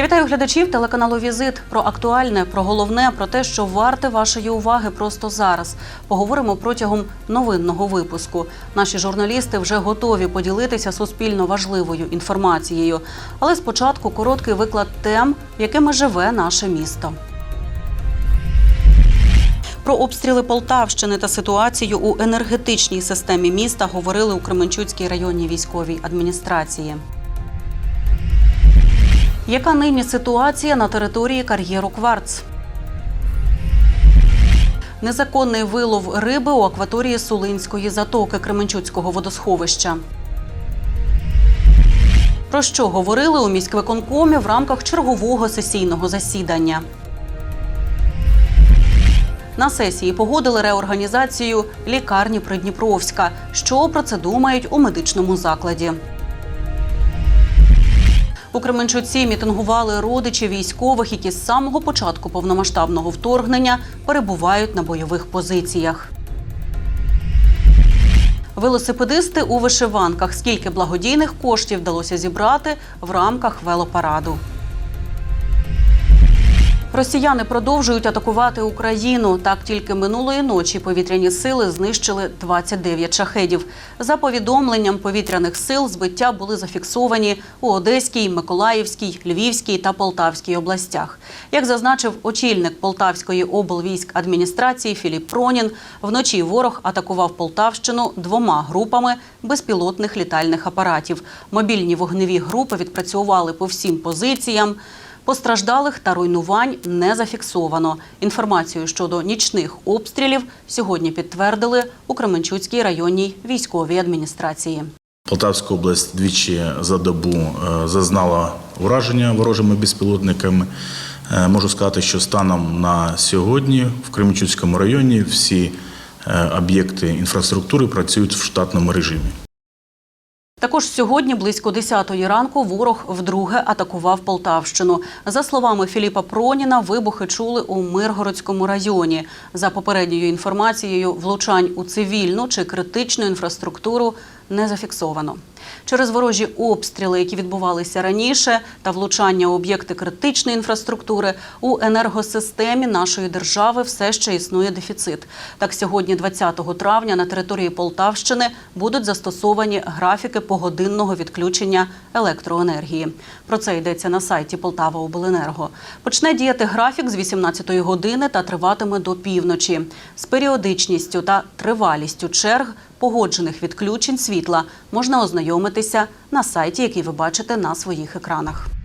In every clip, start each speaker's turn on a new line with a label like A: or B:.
A: Я вітаю глядачів телеканалу Візит про актуальне, про головне, про те, що варте вашої уваги просто зараз. Поговоримо протягом новинного випуску. Наші журналісти вже готові поділитися суспільно важливою інформацією. Але спочатку короткий виклад тем, якими живе наше місто. Про обстріли Полтавщини та ситуацію у енергетичній системі міста говорили у Кременчуцькій районній військовій адміністрації. Яка нині ситуація на території кар'єру Кварц? Незаконний вилов риби у акваторії Сулинської затоки Кременчуцького водосховища. Про що говорили у міськвиконкомі в рамках чергового сесійного засідання? На сесії погодили реорганізацію лікарні Придніпровська. Що про це думають у медичному закладі? У Кременчуці мітингували родичі військових, які з самого початку повномасштабного вторгнення перебувають на бойових позиціях. Велосипедисти у вишиванках. Скільки благодійних коштів вдалося зібрати в рамках велопараду? Росіяни продовжують атакувати Україну. Так тільки минулої ночі повітряні сили знищили 29 шахедів. За повідомленням повітряних сил, збиття були зафіксовані у Одеській, Миколаївській, Львівській та Полтавській областях. Як зазначив очільник Полтавської облвійськ адміністрації Філіп Пронін, вночі ворог атакував Полтавщину двома групами безпілотних літальних апаратів. Мобільні вогневі групи відпрацювали по всім позиціям. Постраждалих та руйнувань не зафіксовано. Інформацію щодо нічних обстрілів сьогодні підтвердили у Кременчуцькій районній військовій адміністрації.
B: Полтавська область двічі за добу е, зазнала ураження ворожими безпілотниками. Е, Можу сказати, що станом на сьогодні в Кременчуцькому районі всі е, об'єкти інфраструктури працюють в штатному режимі.
A: Також сьогодні близько 10-ї ранку ворог вдруге атакував Полтавщину. За словами Філіпа Проніна, вибухи чули у Миргородському районі. За попередньою інформацією, влучань у цивільну чи критичну інфраструктуру не зафіксовано. Через ворожі обстріли, які відбувалися раніше, та влучання у об'єкти критичної інфраструктури у енергосистемі нашої держави все ще існує дефіцит. Так, сьогодні, 20 травня, на території Полтавщини будуть застосовані графіки погодинного відключення електроенергії. Про це йдеться на сайті Полтава Обленерго. Почне діяти графік з 18 години та триватиме до півночі. З періодичністю та тривалістю черг погоджених відключень світла можна ознайомитися на сайті, який ви бачите на своїх екранах.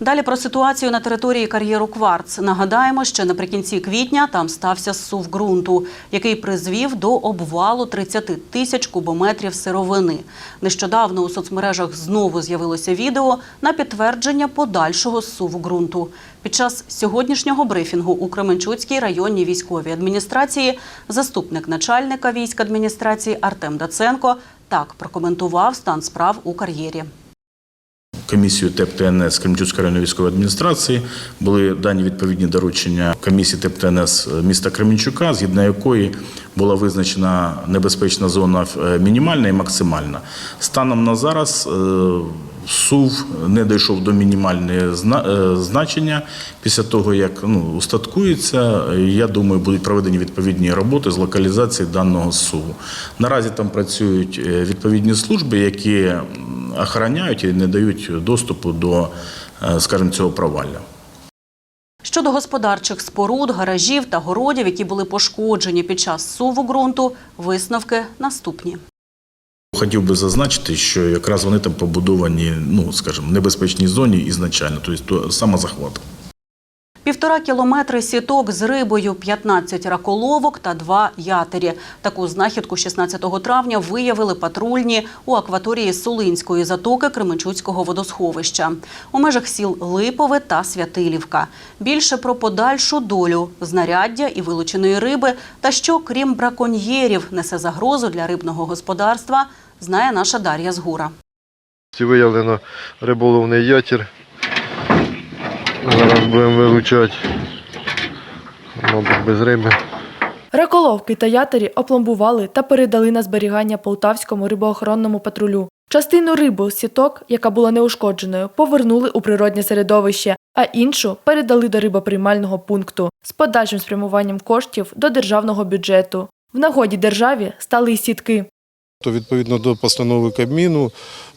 A: Далі про ситуацію на території кар'єру Кварц. Нагадаємо, що наприкінці квітня там стався зсув ґрунту, який призвів до обвалу 30 тисяч кубометрів сировини. Нещодавно у соцмережах знову з'явилося відео на підтвердження подальшого зсуву ґрунту. Під час сьогоднішнього брифінгу у Кременчуцькій районній військовій адміністрації заступник начальника військ адміністрації Артем Даценко так прокоментував стан справ у кар'єрі.
B: Комісію ТЕП ТНС Кремчуцької районної військової адміністрації були дані відповідні доручення комісії ТЕП ТНС міста Кременчука, згідно якої була визначена небезпечна зона е, мінімальна і максимальна. Станом на зараз е, СУВ не дійшов до мінімального е, значення. Після того, як ну, устаткується, е, я думаю, будуть проведені відповідні роботи з локалізації даного СУВу. Наразі там працюють е, відповідні служби, які охороняють і не дають доступу до, е, скажімо, цього провалля.
A: Щодо господарчих споруд, гаражів та городів, які були пошкоджені під час суву ґрунту, висновки наступні.
B: Хотів би зазначити, що якраз вони там побудовані, ну скажімо, в небезпечній зоні ізначально, тобто самозахват.
A: Півтора кілометри сіток з рибою, 15 раколовок та два ятері. Таку знахідку 16 травня виявили патрульні у акваторії Сулинської затоки Кременчуцького водосховища у межах сіл Липове та Святилівка. Більше про подальшу долю знаряддя і вилученої риби та що, крім браконьєрів, несе загрозу для рибного господарства, знає наша Дар'я Згура.
C: Виявлено риболовний ятір. Зараз будемо вилучати. Мабуть, без риби.
D: Раколовки та ятері опломбували та передали на зберігання полтавському рибоохоронному патрулю. Частину риби з сіток, яка була неушкодженою, повернули у природне середовище, а іншу передали до рибоприймального пункту з подальшим спрямуванням коштів до державного бюджету. В нагоді державі стали й сітки.
E: То відповідно до постанови Кабміну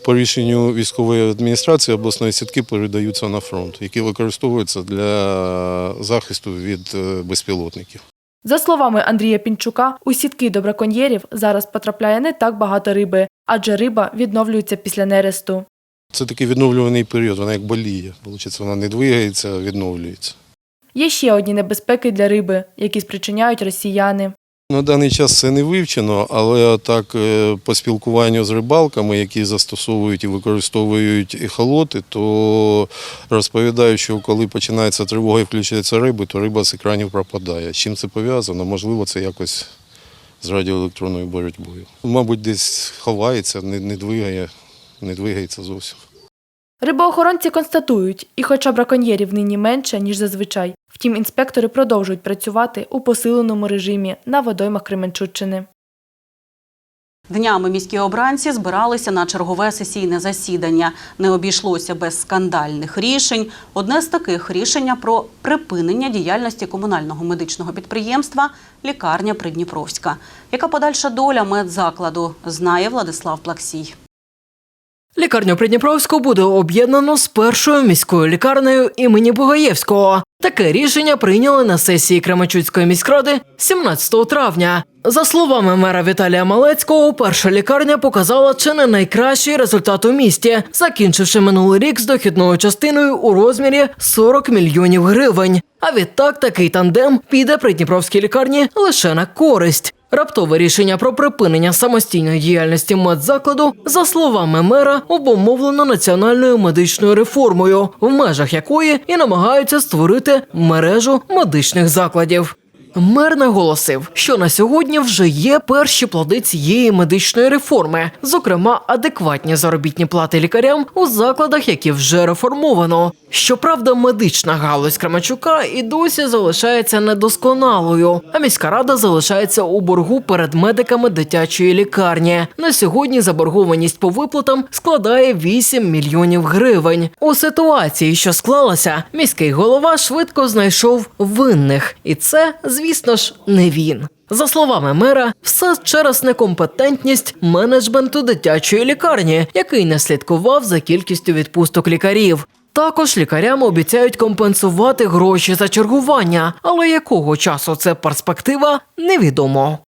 E: по рішенню військової адміністрації обласної сітки передаються на фронт, які використовуються для захисту від е, безпілотників.
D: За словами Андрія Пінчука, у сітки до браконьєрів зараз потрапляє не так багато риби, адже риба відновлюється після нересту.
E: Це такий відновлюваний період, вона як боліє. Получиться, вона не двигається, а відновлюється.
D: Є ще одні небезпеки для риби, які спричиняють росіяни.
E: На даний час це не вивчено, але так е, по спілкуванню з рибалками, які застосовують і використовують ехолоти, то розповідають, що коли починається тривога і включаються риби, то риба з екранів пропадає. З чим це пов'язано? Можливо, це якось з радіоелектронною боротьбою. Мабуть, десь ховається, не двигає, не двигається зовсім.
D: Рибоохоронці констатують, і хоча браконьєрів нині менше, ніж зазвичай, втім інспектори продовжують працювати у посиленому режимі на водоймах Кременчуччини.
A: Днями міські обранці збиралися на чергове сесійне засідання. Не обійшлося без скандальних рішень. Одне з таких рішення про припинення діяльності комунального медичного підприємства лікарня Придніпровська. Яка подальша доля медзакладу, знає Владислав Плаксій.
F: Лікарню Придніпровську буде об'єднано з першою міською лікарнею імені Бугаєвського. Таке рішення прийняли на сесії Кременчуцької міськради 17 травня. За словами мера Віталія Малецького, перша лікарня показала чи не найкращий результат у місті, закінчивши минулий рік з дохідною частиною у розмірі 40 мільйонів гривень. А відтак такий тандем піде Придніпровській лікарні лише на користь. Раптове рішення про припинення самостійної діяльності медзакладу, за словами мера, обумовлено національною медичною реформою, в межах якої і намагаються створити мережу медичних закладів. Мер наголосив, що на сьогодні вже є перші плоди цієї медичної реформи, зокрема, адекватні заробітні плати лікарям у закладах, які вже реформовано. Щоправда, медична галузь Крамачука і досі залишається недосконалою, а міська рада залишається у боргу перед медиками дитячої лікарні. На сьогодні заборгованість по виплатам складає 8 мільйонів гривень. У ситуації, що склалася, міський голова швидко знайшов винних, і це, звісно ж, не він. За словами мера, все через некомпетентність менеджменту дитячої лікарні, який не слідкував за кількістю відпусток лікарів. Також лікарям обіцяють компенсувати гроші за чергування, але якого часу це перспектива, невідомо.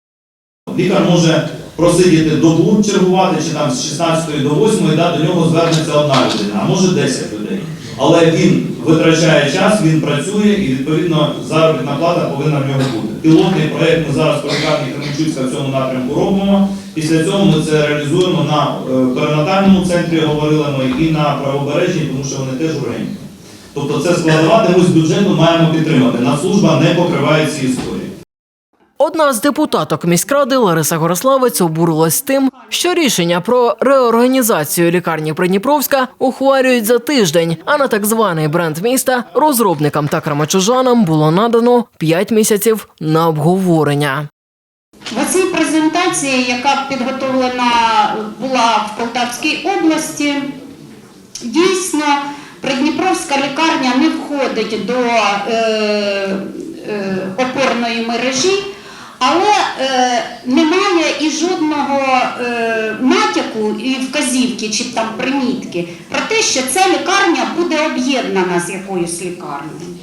G: Лікар може просидіти добу чергувати, чи там з 16 до 8, і да, до нього звернеться одна людина, а може 10 людей. Але він витрачає час, він працює і відповідно заробітна плата повинна в нього бути. Пілотний проєкт ми зараз лікарні Кременчуцька в цьому напрямку робимо. Після цього ми це реалізуємо на е, перинатальному центрі, говорили ми, і на правобережній, тому що вони теж ургентні. Тобто це складова, де ми з бюджету маємо підтримати. Нацслужба не покриває ці історії.
F: Одна з депутаток міськради Лариса Горославець обурилась тим, що рішення про реорганізацію лікарні Придніпровська ухвалюють за тиждень, а на так званий бренд міста розробникам та крамачужанам було надано 5 місяців на обговорення.
H: В цій презентації, яка підготовлена була в Полтавській області, дійсно Придніпровська лікарня не входить до е, е, опорної мережі, але е, немає і жодного е, натяку і вказівки чи там примітки про те, що ця лікарня буде об'єднана з якоюсь лікарнею.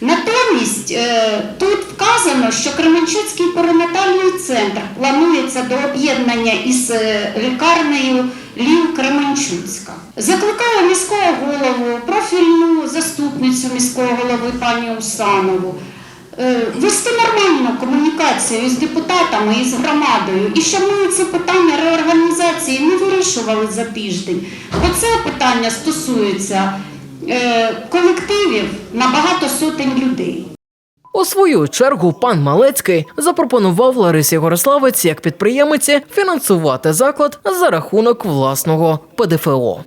H: Натомість е, тут вказано, що Кременчуцький перинатальний центр планується до об'єднання із е, лікарнею Лів Кременчуцька. Закликаю міського голову, профільну заступницю міського голови пані Усанову вести нормальну комунікацію з депутатами і з громадою, і щоб ми ці питання реорганізації не вирішували за тиждень. Бо це питання стосується е, колективів на багато сотень людей.
F: У свою чергу пан Малецький запропонував Ларисі Гориславець як підприємиці фінансувати заклад за рахунок власного ПДФО.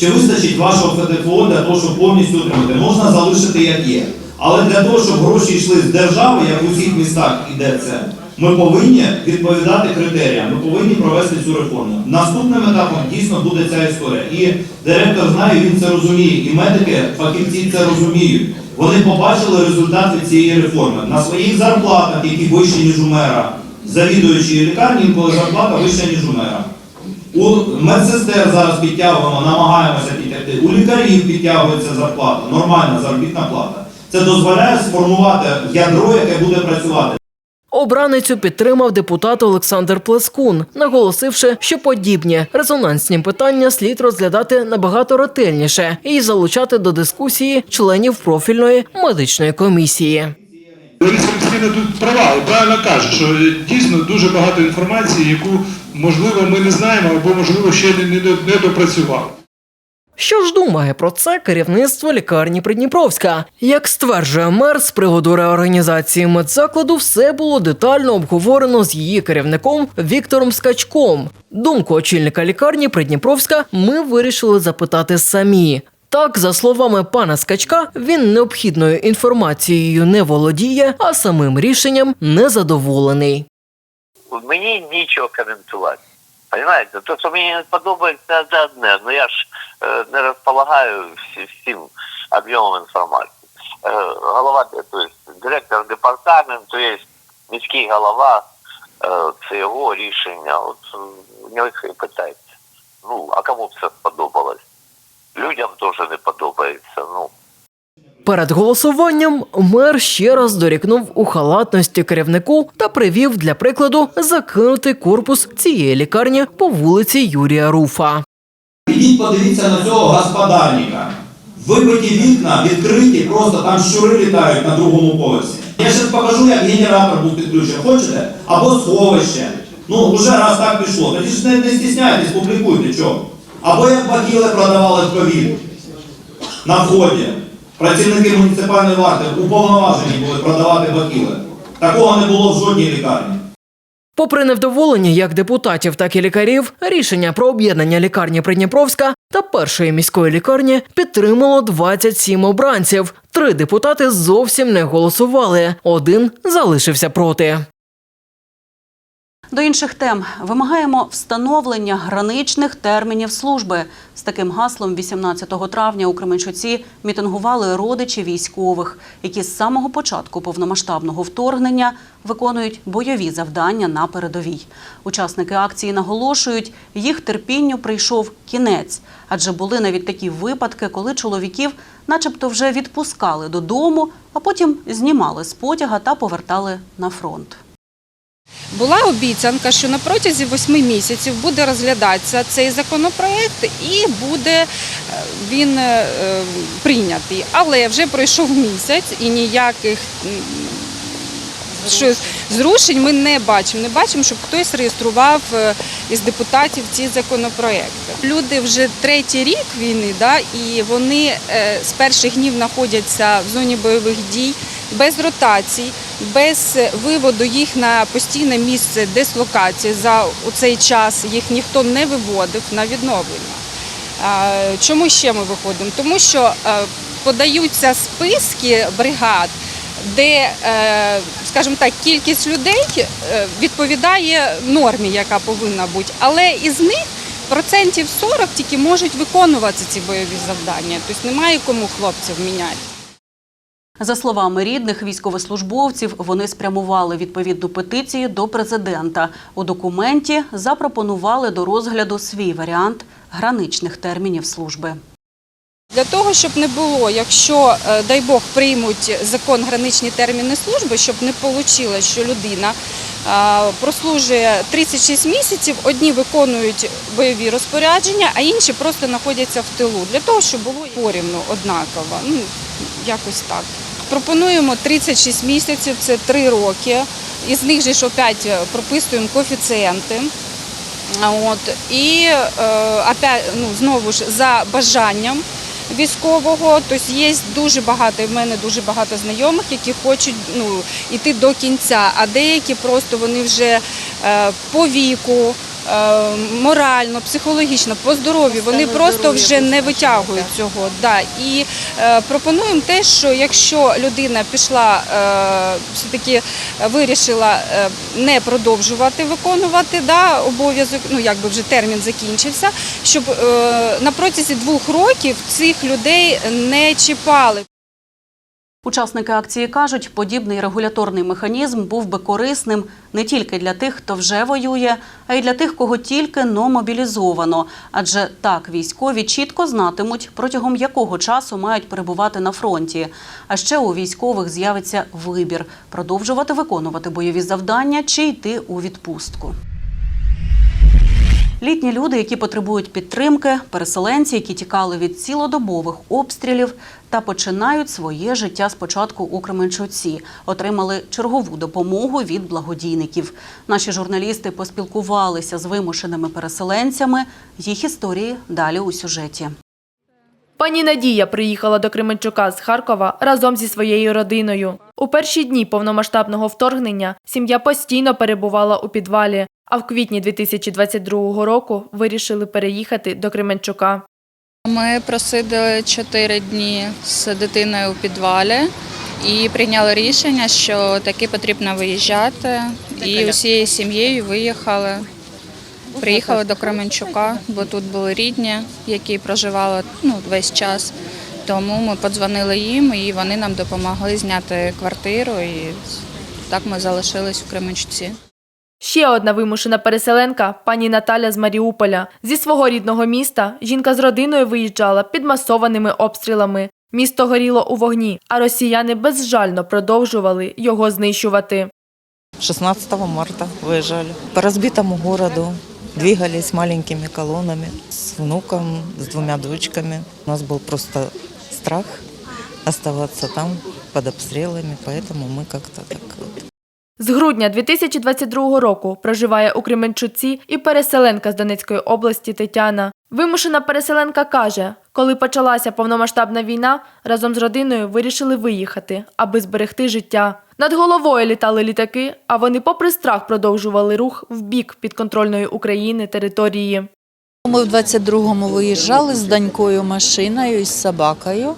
G: Чи вистачить вашого ФДФО для того, щоб повністю утримати? Можна залишити як є. Але для того, щоб гроші йшли з держави, як в усіх містах іде це, ми повинні відповідати критеріям. Ми повинні провести цю реформу. Наступним етапом дійсно буде ця історія. І директор знає, він це розуміє. І медики, фахівці це розуміють. Вони побачили результат від цієї реформи на своїх зарплатах, які вищі ніж у мера. Завідуючої лікарні, інколи зарплата вища ніж у мера. У медсестер зараз підтягуємо, намагаємося підтягти. У лікарів підтягується зарплата, нормальна заробітна плата. Це дозволяє сформувати ядро, яке буде працювати.
F: Обраницю підтримав депутат Олександр Плескун, наголосивши, що подібні резонансні питання слід розглядати набагато ретельніше і залучати до дискусії членів профільної медичної комісії.
I: Лариса Олексійовна тут права, правильно каже, що дійсно дуже багато інформації, яку можливо ми не знаємо або можливо ще не, не, до- не допрацювали.
F: Що ж думає про це керівництво лікарні Придніпровська? Як стверджує мер, з приводу реорганізації медзакладу все було детально обговорено з її керівником Віктором Скачком. Думку очільника лікарні Придніпровська ми вирішили запитати самі. Так, за словами пана Скачка, він необхідною інформацією не володіє, а самим рішенням незадоволений.
J: Мені нічого коментувати. Понимаете, то, що мені не подобається, це одне. Ну я ж не розполагаю всі- всім об'ємом інформації. Е, голова, то есть, директор департаменту, є міський голова, е, це його рішення. От е, в нього і питається. Ну, а кому б це сподобалось? Людям теж не подобається. Ну,
F: Перед голосуванням мер ще раз дорікнув у халатності керівнику та привів для прикладу закинутий корпус цієї лікарні по вулиці Юрія Руфа.
G: Ідіть подивіться на цього господарника. Вибиті вікна, відкриті, просто там щури літають на другому поверсі. Я ще покажу, як генератор був підключений. Хочете? Або сховище. Ну, вже раз так пішло. Тоді ж не, не стісняйтесь, публікуйте, чого. Або як бакіли продавали в ковід на вході. Працівники муніципальної варти уповноважені були продавати бакіли. Такого не було в жодній лікарні.
F: Попри невдоволення як депутатів, так і лікарів, рішення про об'єднання лікарні Придніпровська та першої міської лікарні підтримало 27 обранців. Три депутати зовсім не голосували. Один залишився проти.
A: До інших тем вимагаємо встановлення граничних термінів служби. З таким гаслом 18 травня у Кременчуці мітингували родичі військових, які з самого початку повномасштабного вторгнення виконують бойові завдання на передовій. Учасники акції наголошують, їх терпінню прийшов кінець, адже були навіть такі випадки, коли чоловіків, начебто, вже відпускали додому, а потім знімали з потяга та повертали на фронт.
K: Була обіцянка, що на протязі восьми місяців буде розглядатися цей законопроект і буде е, він е, е, прийнятий. Але вже пройшов місяць і ніяких щось, зрушень ми не бачимо. Не бачимо, щоб хтось реєстрував е, із депутатів ці законопроекти. Люди вже третій рік війни, да, і вони е, з перших днів знаходяться в зоні бойових дій без ротацій, без виводу їх на постійне місце дислокації. За цей час їх ніхто не виводив на відновлення. Чому ще ми виходимо? Тому що е, подаються списки бригад, де, е, скажімо так, кількість людей е, відповідає нормі, яка повинна бути, але із них процентів 40 тільки можуть виконувати ці бойові завдання. Тобто немає кому хлопців міняти.
A: За словами рідних військовослужбовців, вони спрямували відповідну петицію до президента. У документі запропонували до розгляду свій варіант граничних термінів служби.
K: Для того, щоб не було, якщо, е, дай Бог, приймуть закон граничні терміни служби, щоб не вийшло, що людина е, прослужує 36 місяців, одні виконують бойові розпорядження, а інші просто знаходяться в тилу. Для того, щоб було порівну однаково. Ну, якось так. Пропонуємо 36 місяців, це 3 роки. Із них же ж опять прописуємо коефіцієнти. От, і е, опять, ну, знову ж за бажанням військового, тобто є дуже багато, в мене дуже багато знайомих, які хочуть ну, йти до кінця, а деякі просто вони вже е, по віку, морально, психологічно, по здоров'ю, вони просто вже не витягують цього. Да. І е, пропонуємо те, що якщо людина пішла, е, все-таки вирішила е, не продовжувати виконувати да, обов'язок, ну якби вже термін закінчився, щоб е, на протязі двох років цих людей не чіпали.
A: Учасники акції кажуть, подібний регуляторний механізм був би корисним не тільки для тих, хто вже воює, а й для тих, кого тільки но мобілізовано. Адже так військові чітко знатимуть, протягом якого часу мають перебувати на фронті. А ще у військових з'явиться вибір продовжувати виконувати бойові завдання чи йти у відпустку. Літні люди, які потребують підтримки, переселенці, які тікали від цілодобових обстрілів та починають своє життя спочатку у Кременчуці, отримали чергову допомогу від благодійників. Наші журналісти поспілкувалися з вимушеними переселенцями. Їх історії далі у сюжеті.
D: Пані Надія приїхала до Кременчука з Харкова разом зі своєю родиною. У перші дні повномасштабного вторгнення сім'я постійно перебувала у підвалі, а в квітні 2022 року вирішили переїхати до Кременчука.
L: Ми просидили чотири дні з дитиною у підвалі і прийняли рішення, що таки потрібно виїжджати. І усією сім'єю виїхали. Приїхали до Кременчука, бо тут були рідні, які проживали ну, весь час. Тому ми подзвонили їм і вони нам допомогли зняти квартиру. І так ми залишились в Кременчуці.
D: Ще одна вимушена переселенка пані Наталя з Маріуполя. Зі свого рідного міста жінка з родиною виїжджала під масованими обстрілами. Місто горіло у вогні, а росіяни безжально продовжували його знищувати.
M: 16 марта выезжали. По разбитому городу двигались маленькими колоннами с внуком, с двумя дочками. У нас был просто страх оставаться там под обстрелами, поэтому мы как-то так вот
D: З грудня 2022 року проживає у Кременчуці і переселенка з Донецької області Тетяна. Вимушена переселенка каже, коли почалася повномасштабна війна, разом з родиною вирішили виїхати, аби зберегти життя. Над головою літали літаки, а вони, попри страх, продовжували рух в бік підконтрольної України території.
N: Ми в 22-му виїжджали з донькою машиною і з собакою.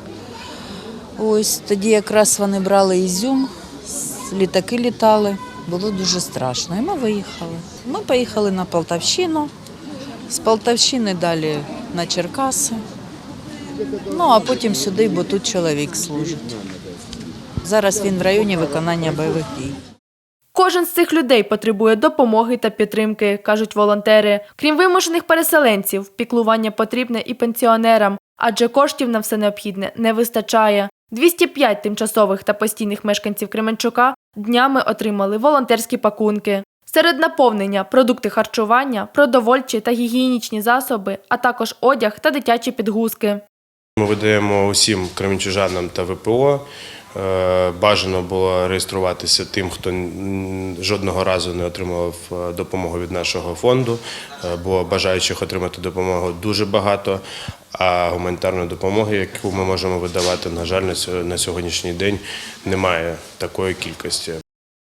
N: Ось тоді якраз вони брали ізюм, літаки літали. Було дуже страшно. І ми виїхали. Ми поїхали на Полтавщину, з Полтавщини далі на Черкаси. Ну а потім сюди, бо тут чоловік служить. Зараз він в районі виконання бойових дій.
D: Кожен з цих людей потребує допомоги та підтримки, кажуть волонтери. Крім вимушених переселенців, піклування потрібне і пенсіонерам, адже коштів на все необхідне не вистачає. 205 тимчасових та постійних мешканців Кременчука днями отримали волонтерські пакунки. Серед наповнення продукти харчування, продовольчі та гігієнічні засоби, а також одяг та дитячі підгузки.
O: Ми видаємо усім кремінчужанам та ВПО. Е, Бажано було реєструватися тим, хто жодного разу не отримував е, допомогу від нашого фонду, е, бо бажаючих отримати допомогу дуже багато. А гуманітарної допомоги, яку ми можемо видавати, на жаль, на сьогоднішній день немає такої кількості.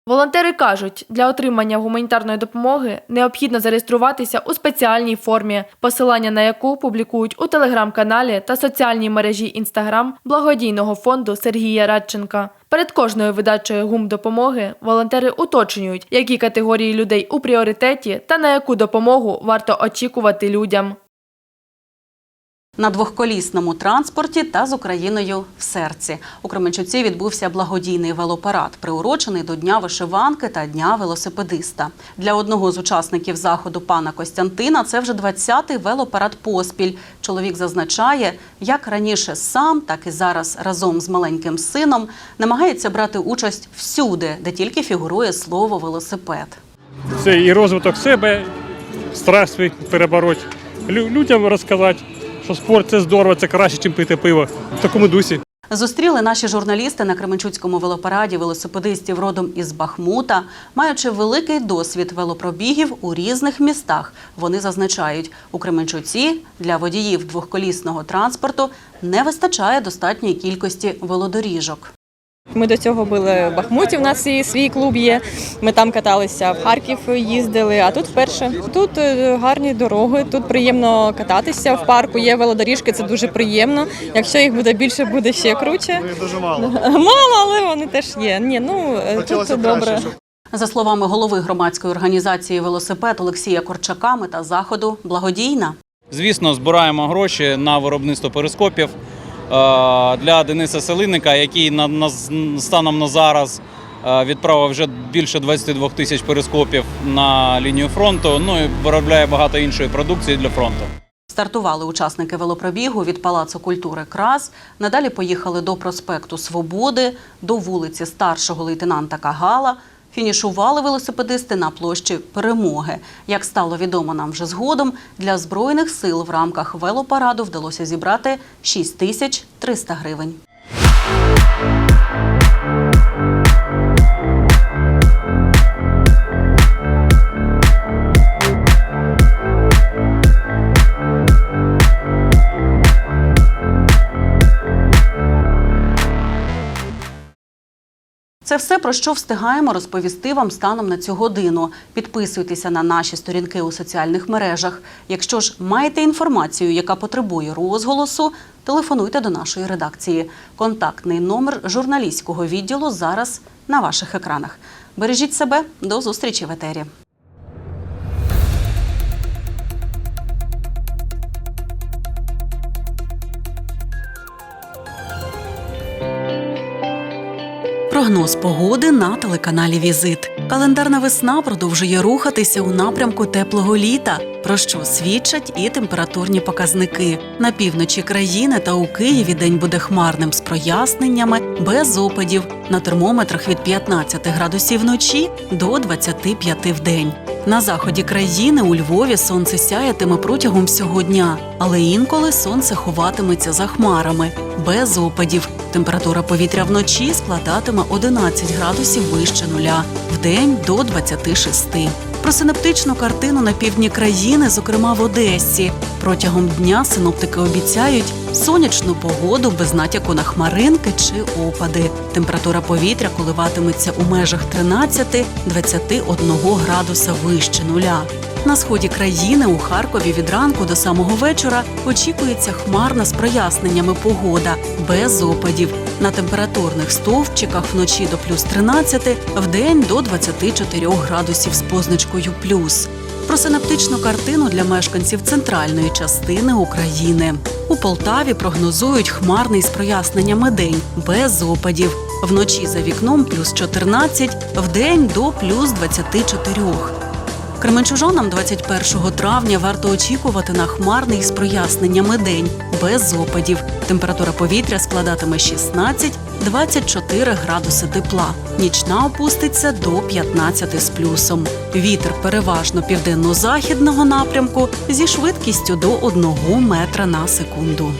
D: Волонтери кажуть, для отримання гуманітарної допомоги необхідно зареєструватися у спеціальній формі, посилання на яку публікують у телеграм-каналі та соціальній мережі Інстаграм благодійного фонду Сергія Радченка. Перед кожною видачею гумдопомоги волонтери уточнюють, які категорії людей у пріоритеті та на яку допомогу варто очікувати людям.
A: На двохколісному транспорті та з Україною в серці у Кременчуці відбувся благодійний велопарад, приурочений до Дня вишиванки та Дня велосипедиста. Для одного з учасників заходу пана Костянтина це вже 20-й велопарад поспіль. Чоловік зазначає, як раніше сам, так і зараз разом з маленьким сином намагається брати участь всюди, де тільки фігурує слово велосипед.
I: Це і розвиток себе, страх свій перебороть, лю- людям розказати, що спорт це здорово, це краще, ніж пити пиво. В такому дусі.
A: Зустріли наші журналісти на Кременчуцькому велопараді велосипедистів родом із Бахмута, маючи великий досвід велопробігів у різних містах. Вони зазначають, у Кременчуці для водіїв двохколісного транспорту не вистачає достатньої кількості велодоріжок.
P: Ми до цього були в Бахмуті. У нас і свій клуб є. Ми там каталися в Харків, їздили. А тут вперше тут е, гарні дороги. Тут приємно кататися в парку. Є велодоріжки, це дуже приємно. Якщо їх буде більше, буде ще круче.
I: Дуже мало.
P: Мало, але вони теж є. Ні, ну е, тут добре.
A: За словами голови громадської організації велосипед Олексія Корчака, мета заходу благодійна.
Q: Звісно, збираємо гроші на виробництво перископів для Дениса Селинника, який на, на станом на зараз е, відправив вже більше 22 тисяч перископів на лінію фронту. Ну і виробляє багато іншої продукції для фронту.
A: Стартували учасники велопробігу від Палацу культури Крас. Надалі поїхали до проспекту Свободи, до вулиці старшого лейтенанта Кагала. Фінішували велосипедисти на площі Перемоги. Як стало відомо нам вже згодом, для збройних сил в рамках велопараду вдалося зібрати 6300 тисяч 300 гривень. Це все про що встигаємо розповісти вам станом на цю годину. Підписуйтеся на наші сторінки у соціальних мережах. Якщо ж маєте інформацію, яка потребує розголосу, телефонуйте до нашої редакції. Контактний номер журналістського відділу зараз на ваших екранах. Бережіть себе до зустрічі в етері. Прогноз погоди на телеканалі Візит. Календарна весна продовжує рухатися у напрямку теплого літа, про що свідчать і температурні показники. На півночі країни та у Києві день буде хмарним з проясненнями, без опадів. На термометрах від 15 градусів вночі до 25 в день. На заході країни у Львові сонце сяятиме протягом всього дня, але інколи сонце ховатиметься за хмарами, без опадів. Температура повітря вночі складатиме 11 градусів вище нуля, вдень до 26. Про синоптичну картину на півдні країни, зокрема в Одесі. Протягом дня синоптики обіцяють сонячну погоду без натяку на хмаринки чи опади. Температура повітря коливатиметься у межах 13-21 градуса вище нуля. На сході країни у Харкові від ранку до самого вечора очікується хмарна з проясненнями погода без опадів. На температурних стовпчиках вночі до плюс 13, вдень до 24 градусів з позначкою плюс. Про синаптичну картину для мешканців центральної частини України. У Полтаві прогнозують хмарний з проясненнями день без опадів. Вночі за вікном плюс 14, вдень до плюс 24. Кременчужанам 21 травня варто очікувати на хмарний з проясненнями день без опадів. Температура повітря складатиме 16-24 градуси тепла. Нічна опуститься до 15 з плюсом. Вітер переважно південно-західного напрямку зі швидкістю до 1 метра на секунду.